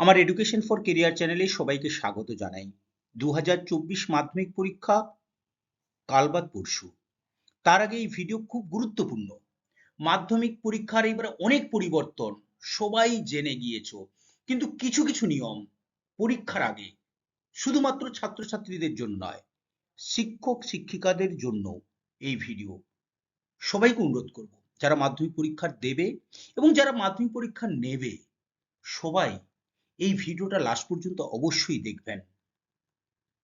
আমার education for career চ্যানেলে সবাইকে স্বাগত জানাই। দু হাজার চব্বিশ মাধ্যমিক পরীক্ষা কাল বাদ পরশু। তার আগে এই ভিডিও খুব গুরুত্বপূর্ণ। মাধ্যমিক পরীক্ষার এবারে অনেক পরিবর্তন, সবাই জেনে গিয়েছো। কিন্তু কিছু কিছু নিয়ম পরীক্ষার আগে শুধুমাত্র ছাত্রছাত্রীদের জন্য নয়, শিক্ষক শিক্ষিকাদের জন্য এই ভিডিও সবাইকে অনুরোধ করব। যারা মাধ্যমিক পরীক্ষা দেবে এবং যারা মাধ্যমিক পরীক্ষা নেবে, সবাই এই ভিডিওটা লাস্ট পর্যন্ত অবশ্যই দেখবেন।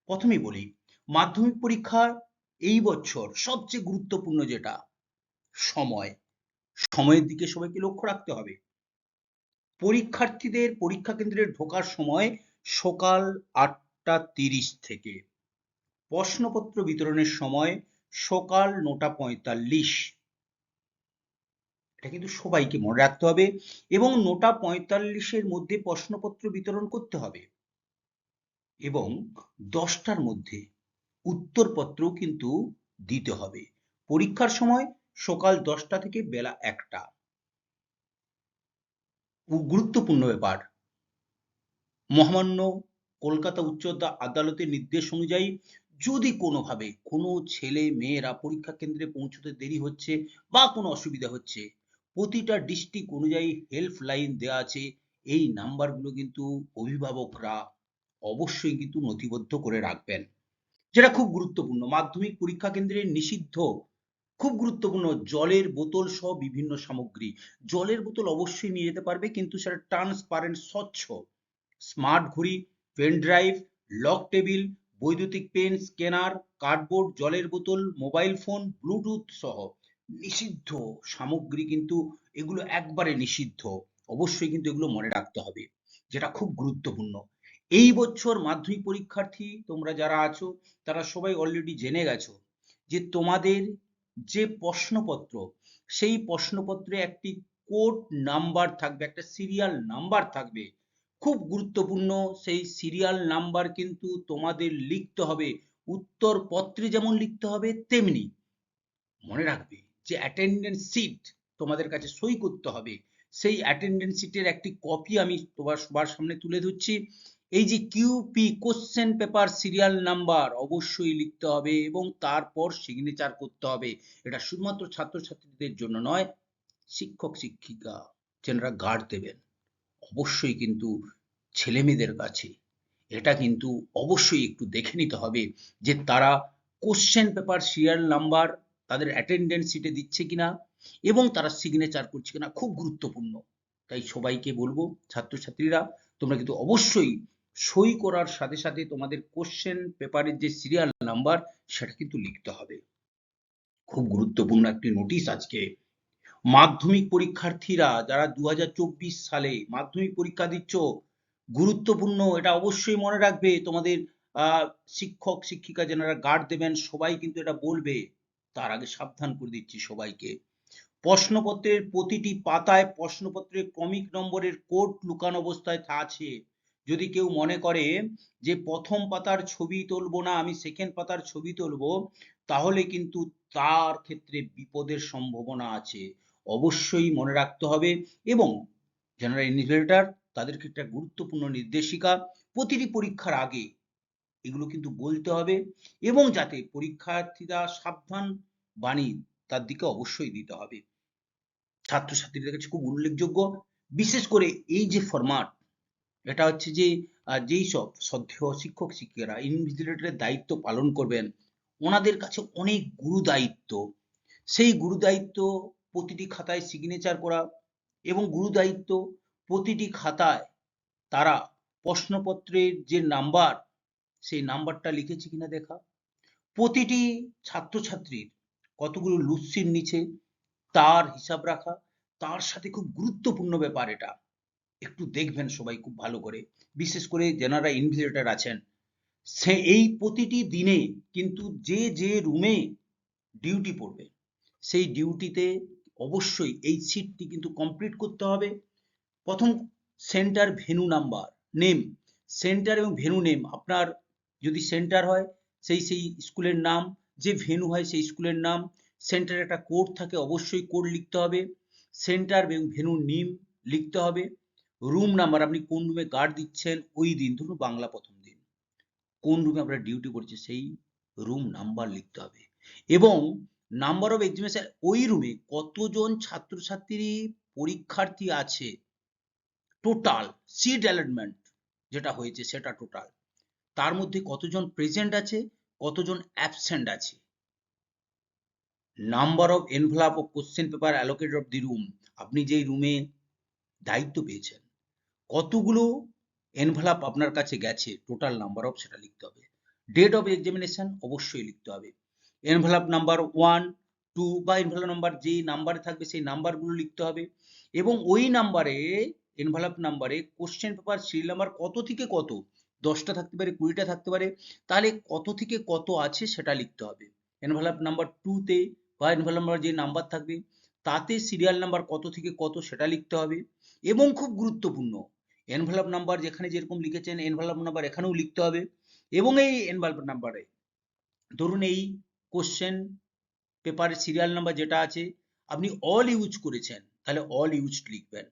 প্রথমেই বলি, মাধ্যমিক পরীক্ষা এই বছর সবচেয়ে গুরুত্বপূর্ণ যেটা, সময়। সময়ের দিকে সবাইকে লক্ষ্য রাখতে হবে। পরীক্ষার্থীদের পরীক্ষা কেন্দ্রে ঢোকার সময় সকাল আটটা তিরিশ থেকে। প্রশ্নপত্র বিতরণের সময় সকাল নটা পঁয়তাল্লিশ এটা কিন্তু সবাইকে মনে রাখতে হবে এবং নটা পঁয়তাল্লিশের মধ্যে প্রশ্নপত্র বিতরণ করতে হবে। এবং দশটার মধ্যে উত্তরপত্র কিন্তু দিতে হবে। পরীক্ষার সময় সকাল দশটা থেকে বেলা একটা। গুরুত্বপূর্ণ ব্যাপার। মহামান্য কলকাতা উচ্চ আদালতের নির্দেশ অনুযায়ী যদি কোনোভাবে কোনো ছেলে মেয়েরা পরীক্ষা কেন্দ্রে পৌঁছতে দেরি হচ্ছে বা কোনো অসুবিধা হচ্ছে প্রতিটা ডিস্ট্রিক্ট অনুযায়ী হেল্প লাইন দেওয়া আছে। এই নাম্বারগুলো কিন্তু অভিভাবকরা অবশ্যই কিন্তু নথিবদ্ধ করে রাখবেন। যেটা খুব গুরুত্বপূর্ণ। মাধ্যমিক পরীক্ষা কেন্দ্রে নিষিদ্ধ, খুব গুরুত্বপূর্ণ। জলের বোতল সহ বিভিন্ন সামগ্রী। জলের বোতল অবশ্যই নিয়ে যেতে পারবে, কিন্তু সেটা ট্রান্সপারেন্ট স্বচ্ছ। স্মার্ট ঘড়ি পেন ড্রাইভ লক টেবিল বৈদ্যুতিক পেন স্ক্যানার কার্ডবোর্ড জলের বোতল মোবাইল ফোন ব্লুটুথ সহ। নিষিদ্ধ সামগ্রী কিন্তু এগুলো একবারে নিষিদ্ধ। অবশ্যই কিন্তু এগুলো মনে রাখতে হবে, যেটা খুব গুরুত্বপূর্ণ। এই বছর মাধ্যমিক পরীক্ষার্থী তোমরা যারা আছো, তারা সবাই অলরেডি জেনে গেছো যে তোমাদের যে প্রশ্নপত্র, সেই প্রশ্নপত্রে একটি কোড নাম্বার থাকবে, একটা সিরিয়াল নাম্বার থাকবে। খুব গুরুত্বপূর্ণ, সেই সিরিয়াল নাম্বার কিন্তু তোমাদের লিখতে হবে। উত্তর পত্রে যেমন লিখতে হবে, তেমনি মনে রাখবে। যে অ্যাটেন্ডেন্স সিট তোমাদের কাছে সই করতে হবে, সেই অ্যাটেন্ডেন্স সিটের একটি কপি আমি তোমার সবার সামনে তুলে ধরছি। এই যে QP question paper serial number অবশ্যই লিখতে হবে এবং তারপর সিগনেচার করতে হবে। এটা শুধুমাত্র ছাত্রছাত্রীদের জন্য নয়, শিক্ষক, শিক্ষিকা যেনারা গার্ড দেবেন, অবশ্যই কিন্তু ছেলে মেয়েদের কাছে এটা কিন্তু অবশ্যই একটু দেখে নিতে হবে যে তারা কোশ্চেন পেপার সিরিয়াল নাম্বার তাদের অ্যাটেন্ডেন্স সিটে দিচ্ছে কিনা এবং তারা সিগনেচার করছে কিনা খুব গুরুত্বপূর্ণ। তাই সবাইকে বলব, ছাত্রছাত্রীরা, তোমরা কিন্তু অবশ্যই সই করার সাথে সাথে তোমাদের কোশ্চেন পেপারের যে সিরিয়াল নাম্বার সেটা কিন্তু লিখতে হবে। খুব গুরুত্বপূর্ণ একটি নোটিশ আজকে। মাধ্যমিক পরীক্ষার্থীরা, যারা দু হাজার চব্বিশ সালে মাধ্যমিক পরীক্ষা দিচ্ছ, গুরুত্বপূর্ণ, এটা অবশ্যই মনে রাখবে। তোমাদের শিক্ষক, শিক্ষিকা যারা গার্ড দেবেন, সবাই কিন্তু এটা বলবে। তার আগে সাবধান করে দিচ্ছি সবাইকে। প্রশ্নপত্রের প্রতিটি পাতায় প্রশ্নপত্রের ক্রমিক নম্বরের কোড লুকানো অবস্থায় আছে। যদি কেউ মনে করে যে প্রথম পাতার ছবি তুলবো না, আমি সেকেন্ড পাতার ছবি তুলবো, তাহলে কিন্তু তার ক্ষেত্রে বিপদের সম্ভাবনা আছে। অবশ্যই মনে রাখতে হবে এবং জেনারেল ইনভিজিলেটর তাদের ক্ষেত্রে গুরুত্বপূর্ণ নির্দেশিকা, প্রতিটি পরীক্ষার আগে এগুলো কিন্তু বলতে হবে এবং যাতে পরীক্ষার্থীরা সাবধান বাণী তার দিকে অবশ্যই দিতে হবে। ছাত্রছাত্রীদের কাছে খুব উল্লেখযোগ্য। বিশেষ করে এই যে ফরম্যাট এটা হচ্ছে যে যেই সব শ্রদ্ধেয় শিক্ষক শিক্ষিকারা ইনভিজিলেটরের দায়িত্ব পালন করবেন, ওনাদের কাছে অনেক গুরু দায়িত্ব সেই গুরু দায়িত্ব প্রতিটি খাতায় সিগনেচার করা এবং গুরু দায়িত্ব প্রতিটি খাতায় তারা প্রশ্নপত্রের যে নাম্বার সেই নাম্বারটা লিখেছে কিনা দেখা। প্রতিটি ছাত্রছাত্রীর কতগুলো লুচ্ছির নিচে তার হিসাব রাখা, তার সাথে খুব গুরুত্বপূর্ণ ব্যাপার এটা। একটু দেখবেন সবাই খুব ভালো করে। বিশেষ করে যারা ইনভিজিলেটর আছেন, সে এই প্রতিটি দিনে কিন্তু যে যে রুমে ডিউটি পড়বে, সেই ডিউটিতে অবশ্যই এই সিটটি কিন্তু কমপ্লিট করতে হবে। প্রথম centre venue number name centre এবং ভেনু নেম আপনার যদি সেন্টার হয়, সেই সেই স্কুলের নাম, যে ভেনু হয় সেই স্কুলের নাম সেন্টারে একটা কোড থাকে, অবশ্যই কোড লিখতে হবে। সেন্টার এবং ভেনু নিম লিখতে হবে। রুম নাম্বার আপনি কোন রুমে গার্ড দিচ্ছেন, ওই দিন, ধরুন বাংলা প্রথম দিন, কোন রুমে আপনার ডিউটি পড়েছে, সেই রুম নাম্বার লিখতে হবে। এবং নাম্বার অফ এক্সামিনেশন ওই রুমে কতজন ছাত্রছাত্রী, পরীক্ষার্থী আছে টোটাল সিট অ্যালটমেন্ট যেটা হয়েছে, সেটা টোটাল তার মধ্যে কতজন প্রেজেন্ট আছে, কতজন অ্যাবসেন্ট আছে? Number of envelope of question paper allocated of the room আপনি যেই রুমে দায়িত্ব পেয়েছেন, কতগুলো এনভেলাপ আপনার কাছে গেছে? টোটাল নাম্বার অফ সেটা লিখতে হবে। ডেট অফ এক্সামিনেশন অবশ্যই লিখতে হবে। এনভেলাপ নাম্বার ওয়ান টু বা এনভেলাপ নাম্বার যেই নাম্বারে থাকবে সেই নাম্বারগুলো লিখতে হবে। এবং ওই নাম্বারে এনভেলাপ নাম্বারে কোশ্চেন পেপার সিরিয়াল নাম্বার কত থেকে কত? দশটা থাকতে পারে, কুড়িটা থাকতে পারে, তাহলে কত থেকে কত আছে সেটা লিখতে হবে। এনভেলাপ নাম্বার টুতে বা এনভেলাপ নাম্বার যে নাম্বার থাকবে, তাতে সিরিয়াল নাম্বার কত থেকে কত সেটা লিখতে হবে এবং খুব গুরুত্বপূর্ণ এনভেলাপ নাম্বার যেখানে যেরকম লিখেছেন এনভেলাপ নাম্বার এখানেও লিখতে হবে এবং এই এনভেলাপ নাম্বারে ধরুন এই কোশ্চেন পেপারের সিরিয়াল নাম্বার যেটা আছে, আপনি অল ইউজ করেছেন, তাহলে অল ইউজড লিখবেন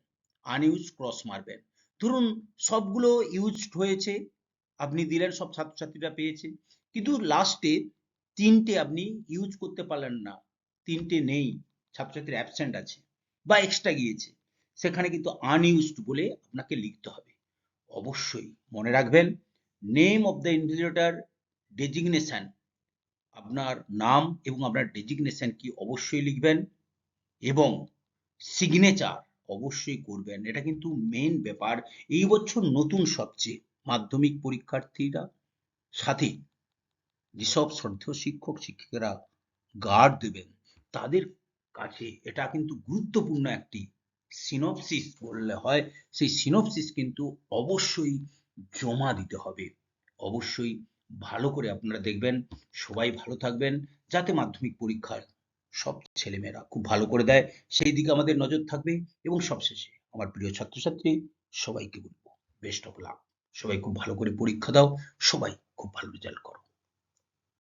আনইউজ ক্রস মারবেন। ধরুন সবগুলো ইউজড হয়েছে আপনি দিলেন, সব ছাত্রছাত্রীরা পেয়েছে। কিন্তু লাস্টে তিনটে আপনি ইউজ করতে পারলেন না। তিনটে নেই ছাত্রছাত্রী অ্যাবসেন্ট আছে বা এক্সট্রা গিয়েছে। সেখানে কিন্তু আনইউজড বলে আপনাকে লিখতে হবে। অবশ্যই মনে রাখবেন name of the invigilator designation আপনার নাম এবং আপনার ডেজিগনেশন কি অবশ্যই লিখবেন এবং সিগনেচার অবশ্যই করবেন। এটা কিন্তু মেন ব্যাপার। এই বছর নতুন সবচেয়ে। মাধ্যমিক পরীক্ষার্থীরা সাথে যেসব শ্রদ্ধেয় শিক্ষক, শিক্ষিকারা গার্ড দেবেন, তাদের কাছে এটা কিন্তু গুরুত্বপূর্ণ একটি সিনপসিস বললে হয়। সেই সিনপসিস কিন্তু অবশ্যই জমা দিতে হবে। অবশ্যই ভালো করে আপনারা দেখবেন, সবাই ভালো থাকবেন, যাতে মাধ্যমিক পরীক্ষার সব ছেলেমেয়েরা খুব ভালো করে দেয়। সেই দিকে আমাদের নজর থাকবে এবং সবশেষে আমার প্রিয় ছাত্রছাত্রী, সবাইকে বলব বেস্ট অফ লাক সবাই খুব ভালো করে পরীক্ষা দাও সবাই খুব ভালো রেজাল্ট করো।